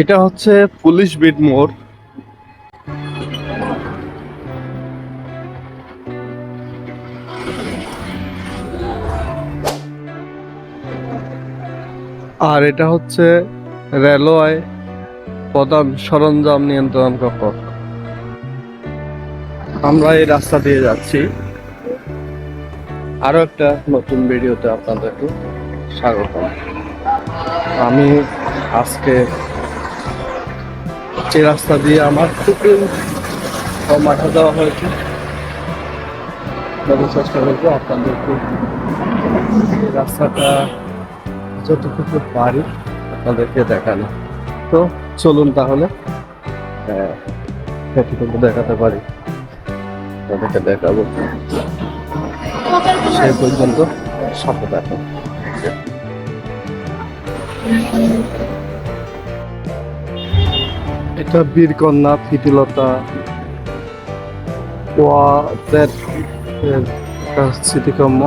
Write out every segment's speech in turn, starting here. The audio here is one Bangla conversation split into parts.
এটা হচ্ছে পুলিশ বিট মোড়। আর এটা হচ্ছে রেলওয়ে প্রধান সরঞ্জাম নিয়ন্ত্রণ কক্ষ আমরা এই রাস্তা দিয়ে যাচ্ছি। আরও একটা নতুন ভিডিওতে আপনাদেরকে স্বাগত আমি আজকে যে রাস্তা দিয়ে আমার খুবই মাঠে দেওয়া হয়েছে। তবে চেষ্টা করব আপনাদেরকে রাস্তাটা যতটুকু পারি আপনাদেরকে দেখানো। তো চলুন তাহলে হ্যাঁ যতটুকু দেখাতে পারি। তাদেরকে দেখাবো। সেই পর্যন্ত সাথে দেখো এটা বীরকন্যা ফিতিলতা ওয়াদের স্মৃতিকম্য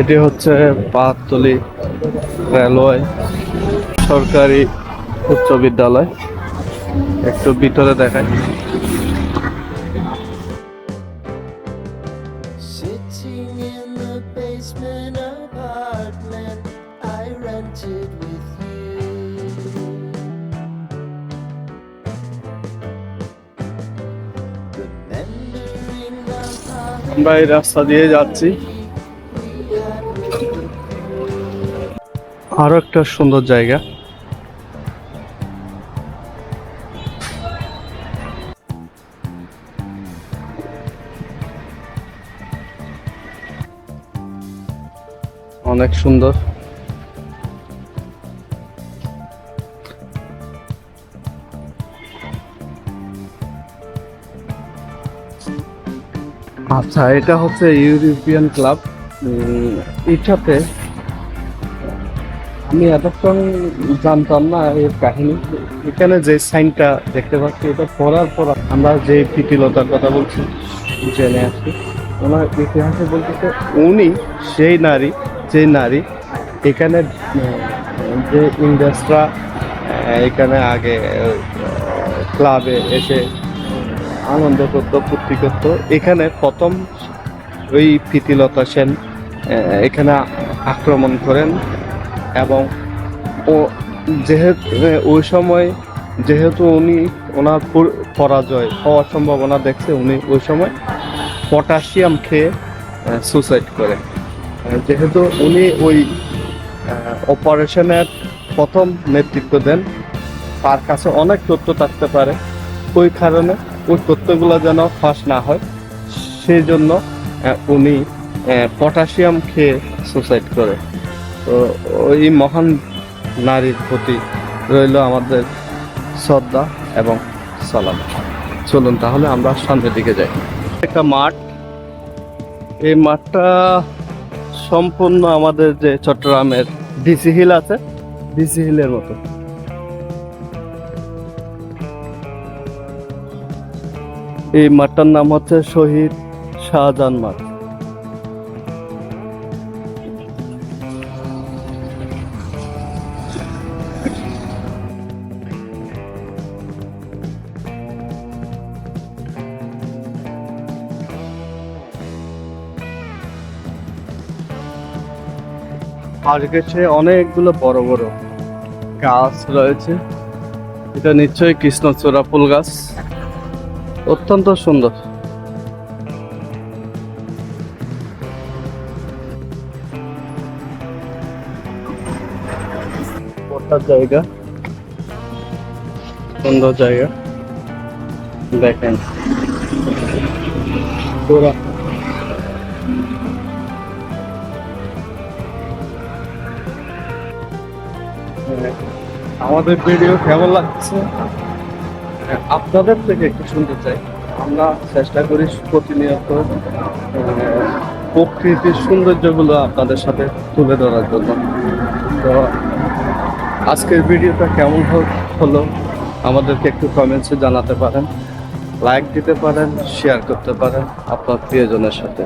এটি হচ্ছে পাহাড়তলি রেলওয়ে সরকারি উচ্চ বিদ্যালয়। একটু ভিতরে দেখাই। আমরা রাস্তা দিয়ে যাচ্ছি। আরও একটা সুন্দর জায়গা। অনেক সুন্দর। আচ্ছা এটা হচ্ছে ইউরোপিয়ান ক্লাব। এটাতে আমি এতক্ষণ জানতাম না এর কাহিনী। এখানে যে সাইনটা দেখতে পাচ্ছি, এটা পড়ার পর আমরা যে প্রীতিলতার কথা বলছি, জেনে আসি। ওনার ইতিহাসে বলতেছে উনি সেই নারী যে নারী এখানে যে ইন্ডাস্ট্রা এখানে আগে ক্লাবে এসে আনন্দ করতো ফুর্তি করতো। এখানে প্রথম ওই প্রীতিলতা সেন এখানে আক্রমণ করেন এবং ও যেহেতু ওই সময় যেহেতু উনি ওনার পরাজয় হওয়ার সম্ভাবনা দেখছে উনি ওই সময় পটাশিয়াম খেয়ে সুসাইড করে। আহ, যেহেতু উনি ওই অপারেশনের প্রথম নেতৃত্ব দেন, তার কাছে অনেক তথ্য থাকতে পারে। ওই কারণে ওই তথ্যগুলো যেন ফাঁস না হয়, সেই জন্য উনি পটাশিয়াম খেয়ে সুসাইড করে। তো ওই মহান নারীর প্রতি রইল আমাদের শ্রদ্ধা এবং সালাম। চলুন তাহলে আমরা সামনের দিকে যাই। একটা মাঠ। এই মাঠটা সম্পূর্ণ আমাদের যে চট্টগ্রামের ডিসি হিল আছে, ডিসি হিলের মতো। এই মাঠটার নাম হচ্ছে শহীদ শাহজাহান মাঠ। আর গেছে অনেকগুলো বড় বড় গাছ রয়েছে। এটা নিশ্চয়ই কৃষ্ণচূড়া ফুল গাছ। অত্যন্ত সুন্দর। জায়গা। সুন্দর জায়গা। দেখেন। আমাদের ভিডিও কেমন লাগছে? আপনাদের থেকে একটু শুনতে চাই। আমরা চেষ্টা করি প্রতিনিয়ত প্রকৃতির সৌন্দর্যগুলো আপনাদের সাথে তুলে ধরার জন্য। তো আজকের ভিডিওটা কেমন হলো আমাদেরকে একটু কমেন্টসে জানাতে পারেন। লাইক দিতে পারেন শেয়ার করতে পারেন আপনার প্রিয়জনের সাথে।